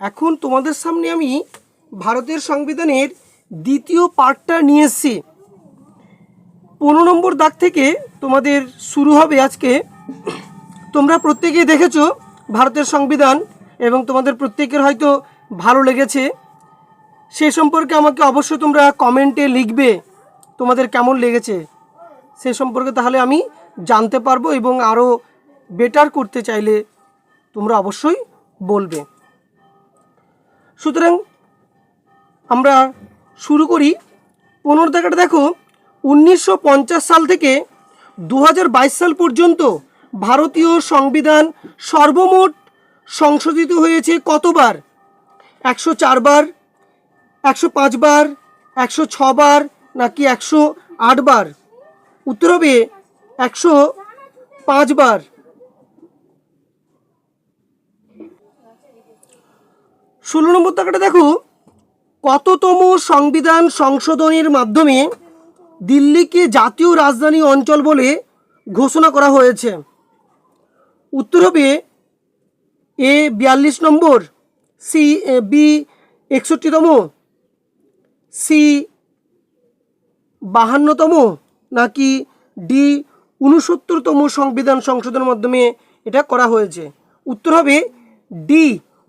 এখন তোমাদের সামনে আমি ভারতের সংবিধানের দ্বিতীয় পার্টটা নিয়ে এসেছি। পনেরো নম্বর দাগ থেকে তোমাদের শুরু হবে আজকে। তোমরা প্রত্যেকেই দেখেছ ভারতের সংবিধান এবং তোমাদের প্রত্যেকের হয়তো ভালো লেগেছে। সে সম্পর্কে আমাকে অবশ্যই তোমরা কমেন্টে লিখবে তোমাদের কেমন লেগেছে। সে সম্পর্কে তাহলে আমি জানতে পারব এবং আরও বেটার করতে চাইলে তোমরা অবশ্যই বলবে। সুতরাং আমরা শুরু করি। পনেরো টাকাটা দেখো, উনিশশো পঞ্চাশ সাল থেকে দু হাজার বাইশ সাল পর্যন্ত ভারতীয় সংবিধান সর্বমোট সংশোধিত হয়েছে কতবার? একশো চারবার একশো পাঁচবার একশো ছবার নাকি একশো আটবার উত্তর হবে একশো পাঁচবার ষোলো নম্বর টাকাটা দেখো। কততম সংবিধান সংশোধনের মাধ্যমে দিল্লিকে জাতীয় রাজধানী অঞ্চল বলে ঘোষণা করা হয়েছে। উত্তর হবে এ বিয়াল্লিশ নম্বর, সি বি একষট্টিতম, সি বাহান্নতম, নাকি ডি উনসত্তরতম সংবিধান সংশোধনের মাধ্যমে এটা করা হয়েছে। উত্তর হবে ডি।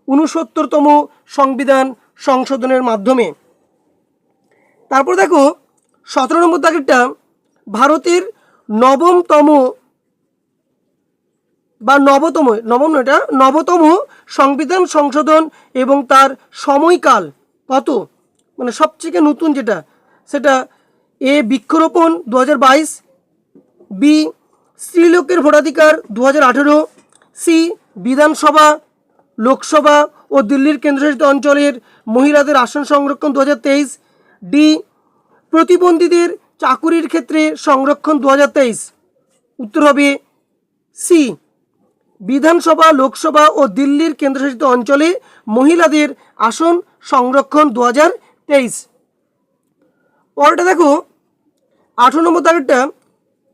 উনসত্তরতম সংবিধান সংশোধনের মাধ্যমে। তারপর দেখো, সতেরো নম্বর দাগেরটা ভারতের নবমতম বা নবতম, নবম এটা, নবতম সংবিধান সংশোধন এবং তার সময়কাল কত? মানে সবথেকে নতুন যেটা, সেটা এ বৃক্ষরোপণ দু হাজার বাইশ, বি স্ত্রীলোকের ভোটাধিকার দু হাজার আঠেরো, সি বিধানসভা লোকসভা ও দিল্লির কেন্দ্রশাসিত অঞ্চলের মহিলাদের আসন সংরক্ষণ দু হাজার তেইশ, ডি, প্রতিবন্ধীদের চাকুরির ক্ষেত্রে সংরক্ষণ দু হাজার তেইশ। উত্তর হবে সি। বিধানসভা, লোকসভা ও দিল্লির কেন্দ্রশাসিত অঞ্চলে মহিলাদের আসন সংরক্ষণ দু হাজার তেইশ। পরেরটা দেখো, আঠারো নম্বর দাগেরটা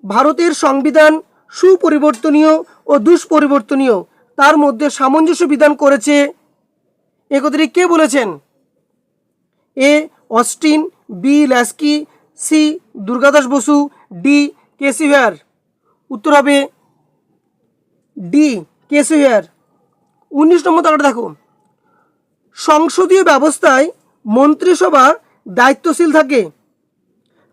ভারতের সংবিধান সুপরিবর্তনীয় ও দুষ্পরিবর্তনীয়। তার মধ্যে সামঞ্জস্য বিধান করেছে। একত্রে কে বলেছেন? A. Austin, B. Laski, C. Durgadas Basu, D. কেসিভার উত্তর হবে ডি. কেসিভার উনিশ নম্বর তারটা দেখো। সংসদীয় ব্যবস্থায় মন্ত্রিসভা দায়িত্বশীল থাকে।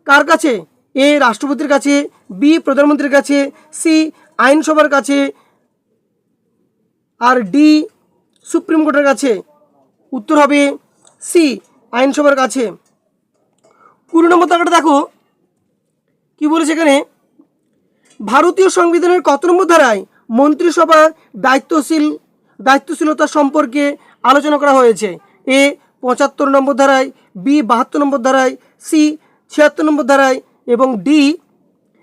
কার কাছে? এ. রাষ্ট্রপতির কাছে, বি. প্রধানমন্ত্রীর কাছে, সি. আইনসভার কাছে আর ডি সুপ্রিম কোর্টের কাছে। উত্তর হবে সি, আইনসভার কাছে। কুড়ি নম্বর টাকাটা দেখো। কি বলেছে এখানে? ভারতীয় সংবিধানের কত নম্বর ধারায় মন্ত্রিসভার দায়িত্বশীল, দায়িত্বশীলতা সম্পর্কে আলোচনা করা হয়েছে? এ, পঁচাত্তর নম্বর ধারায়, বি, বাহাত্তর নম্বর ধারায়, সি, ছিয়াত্তর নম্বর ধারায় এবং ডি,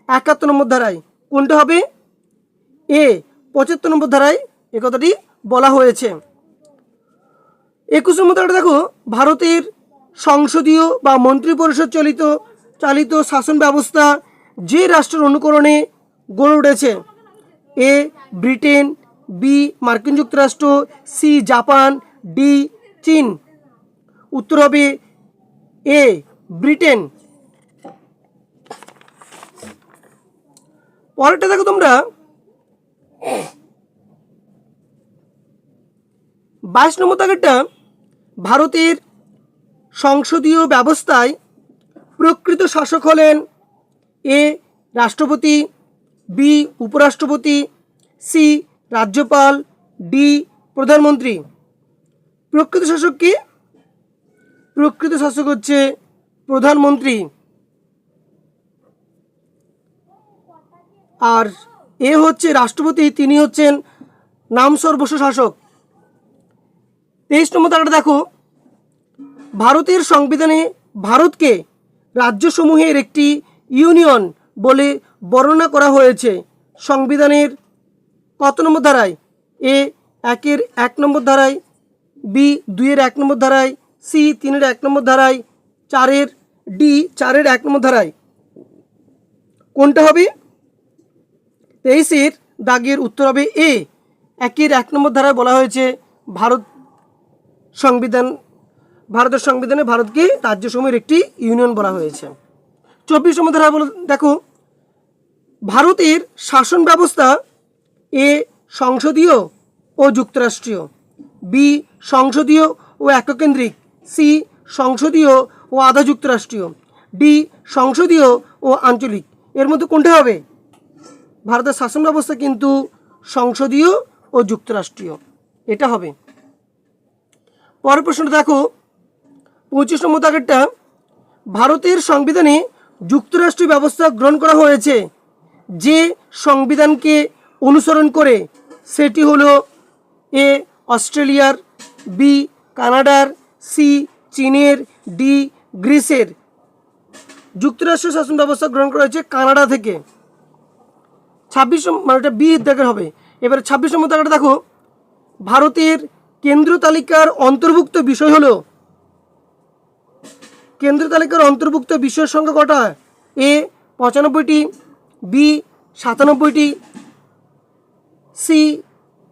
একাত্তর নম্বর ধারায়। কোনটা হবে? এ, পঁচাত্তর নম্বর ধারায় এ কথাটি বলা হয়েছে। একুশ নম্বর ধারাটা দেখো, ভারতের সংসদীয় বা মন্ত্রিপরিষদ চালিত চালিত শাসন ব্যবস্থা যে রাষ্ট্রের অনুকরণে গড়ে উঠেছে, এ ব্রিটেন, বি মার্কিন যুক্তরাষ্ট্র, সি জাপান, ডি চীন। উত্তর হবে এ ব্রিটেন। পরেরটা দেখো তোমরা বাইশ নম্বর দাগেরটা ভারতের সংসদীয় ব্যবস্থায় প্রকৃত শাসক হলেন এ রাষ্ট্রপতি, বি উপরাষ্ট্রপতি, সি রাজ্যপাল, ডি প্রধানমন্ত্রী। প্রকৃত শাসক কি? প্রকৃত শাসক হচ্ছে প্রধানমন্ত্রী। আর এ হচ্ছে রাষ্ট্রপতি, তিনি হচ্ছেন নাম সর্বস্ব শাসক। তেইশ নম্বর তারা দেখো। ভারতের সংবিধানে ভারতকে রাজ্যসমূহের একটি ইউনিয়ন বলে বর্ণনা করা হয়েছে। সংবিধানের কত নম্বর ধারায়? এ একের এক নম্বর ধারায়, বি দুইয়ের এক নম্বর ধারায়, সি তিনের এক নম্বর ধারায়, চারের, ডি চারের এক নম্বর ধারায়। কোনটা হবে? তেইশের দাগের উত্তর হবে এ। একের এক নম্বর ধারায় বলা হয়েছে, ভারত সংবিধান, ভারতের সংবিধানে ভারতকে রাজ্য রাজ্যসমূহের একটি ইউনিয়ন বলা হয়েছে। চব্বিশ নম্বর ধারা দেখো, ভারতের শাসন ব্যবস্থা এ সংসদীয় ও যুক্তরাষ্ট্রীয়, বি সংসদীয় ও এককেন্দ্রিক, সি সংসদীয় ও আধা যুক্তরাষ্ট্রীয়, ডি সংসদীয় ও আঞ্চলিক। এর মধ্যে কোনটা হবে? ভারতের শাসন ব্যবস্থা কিন্তু সংসদীয় ও যুক্তরাষ্ট্রীয়। এটা হবে। পরের প্রশ্নটা দেখো। পঁচিশ নম্বর দাগেরটা ভারতের সংবিধানে যুক্তরাষ্ট্রীয় ব্যবস্থা গ্রহণ করা হয়েছে যে সংবিধানকে অনুসরণ করে, সেটি হলো এ, অস্ট্রেলিয়ার, বি, কানাডার, সি, চীনের, ডি, গ্রিসের। যুক্তরাষ্ট্র শাসন ব্যবস্থা গ্রহণ করা হয়েছে কানাডা থেকে। ছাব্বিশ মানে এটা বি দাগের হবে। এবারে ছাব্বিশ নম্বর দাগটা দেখো। ভারতের কেন্দ্র তালিকার অন্তর্ভুক্ত বিষয় হলো, কেন্দ্র তালিকার অন্তর্ভুক্ত বিষয়ের সংখ্যা কটা? এ, পঁচানব্বইটি, বি, সাতানব্বইটি, সি,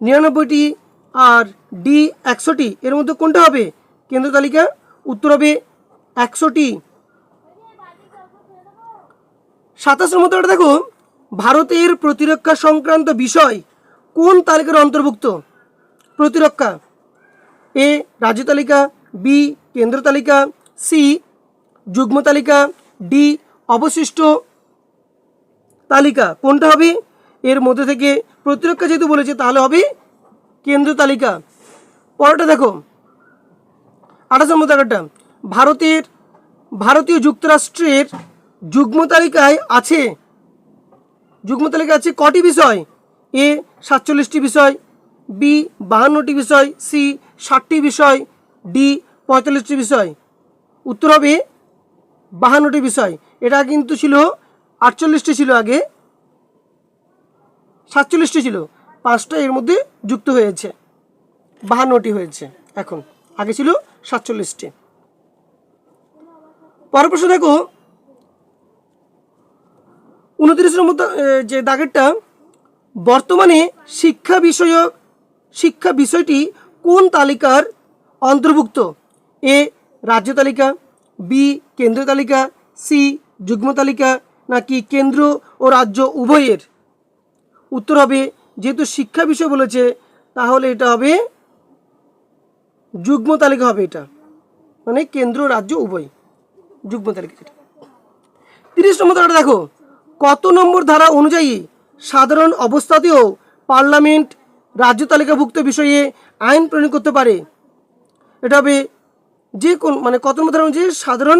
নিরানব্বইটি, আর ডি, একশোটি। এর মধ্যে কোনটা হবে? কেন্দ্র তালিকা, উত্তর হবে একশোটি। সাতাশের সাতাশ নম্বর দেখো, ভারতের প্রতিরক্ষা সংক্রান্ত বিষয় কোন তালিকার অন্তর্ভুক্ত? প্রতিরক্ষা। এ রাজ্য তালিকা, বি কেন্দ্র তালিকা, সি যুগ্ম তালিকা, ডি অবশিষ্ট তালিকা। কোনটা হবে? এর মধ্যে থেকে প্রতিরক্ষা যেহেতু বলেছে, তাহলে হবে কেন্দ্র তালিকা। পরেরটা দেখো। আঠাশ নম্বর তালিকাটা ভারতের, ভারতীয় যুক্তরাষ্ট্রের যুগ্ম তালিকায় আছে, যুগ্ম তালিকায় আছে কটি বিষয়? এ সাতচল্লিশটি বিষয়, বি বাহান্নটি বিষয়, সি ষাটটি বিষয়, ডি পঁয়তাল্লিশটি বিষয়, উত্তর হবে বাহান্নটি বিষয়। এটা কিন্তু ছিল, আটচল্লিশটি ছিল আগে, সাতচল্লিশটি ছিল। পাঁচটা এর মধ্যে যুক্ত হয়েছে, বাহান্নটি হয়েছে এখন। আগে ছিল সাতচল্লিশটি। পরের প্রশ্ন দেখো, উনত্রিশ নম্বর যে দাগেরটা, বর্তমানে শিক্ষা বিষয়ক, শিক্ষা বিষয়টি কোন তালিকার অন্তর্ভুক্ত? এ, রাজ্য তালিকা, বি কেন্দ্র তালিকা, সি, যুগ্ম তালিকা, নাকি কেন্দ্র ও রাজ্য উভয়ের? উত্তর হবে, যেহেতু শিক্ষা বিষয় বলেছে, তাহলে এটা হবে, যুগ্ম তালিকা হবে এটা। মানে কেন্দ্র, রাজ্য, উভয়। যুগ্ম তালিকা যেটা। তিরিশ নম্বর ধারাটা দেখো, কত নম্বর ধারা অনুযায়ী সাধারণ অবস্থাতেও পার্লামেন্ট রাজ্য তালিকাভুক্ত বিষয়ে আইন প্রণয়ন করতে পারে। এটা হবে যে কোন মানে কত ধারা অনুযায়ী সাধারণ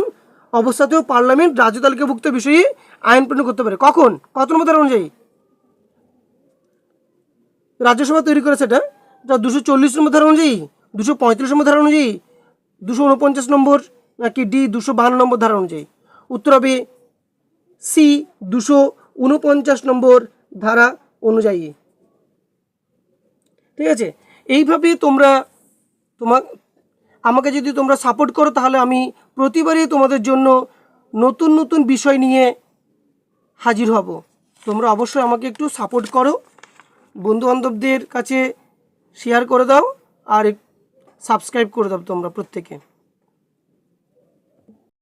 অবস্থাতেও পার্লামেন্ট রাজ্য তালিকাভুক্ত বিষয়ে আইন প্রণয়ন করতে পারে। কখন? কত ধারা অনুযায়ী রাজ্যসভা তৈরি করেছে এটা। এটা দুশো চল্লিশ নম্বর ধারা অনুযায়ী, দুশো পঁয়ত্রিশ নম্বর ধারা অনুযায়ী, দুশো উনপঞ্চাশ নম্বর নাকি ডি দুশো বাহান্ন নম্বর ধারা অনুযায়ী। উত্তর হবে সি দুশো উনপঞ্চাশ নম্বর ধারা অনুযায়ী। ঠিক আছে? এইভাবে তোমরা তোমা আমাকে যদি তোমরা সাপোর্ট করো, তাহলে আমি প্রতিবারই তোমাদের জন্য নতুন নতুন বিষয় নিয়ে হাজির হব। তোমরা অবশ্যই আমাকে একটু সাপোর্ট করো। বন্ধুবান্ধবদের কাছে শেয়ার করে দাও আর সাবস্ক্রাইব করে দাও তোমরা প্রত্যেকে।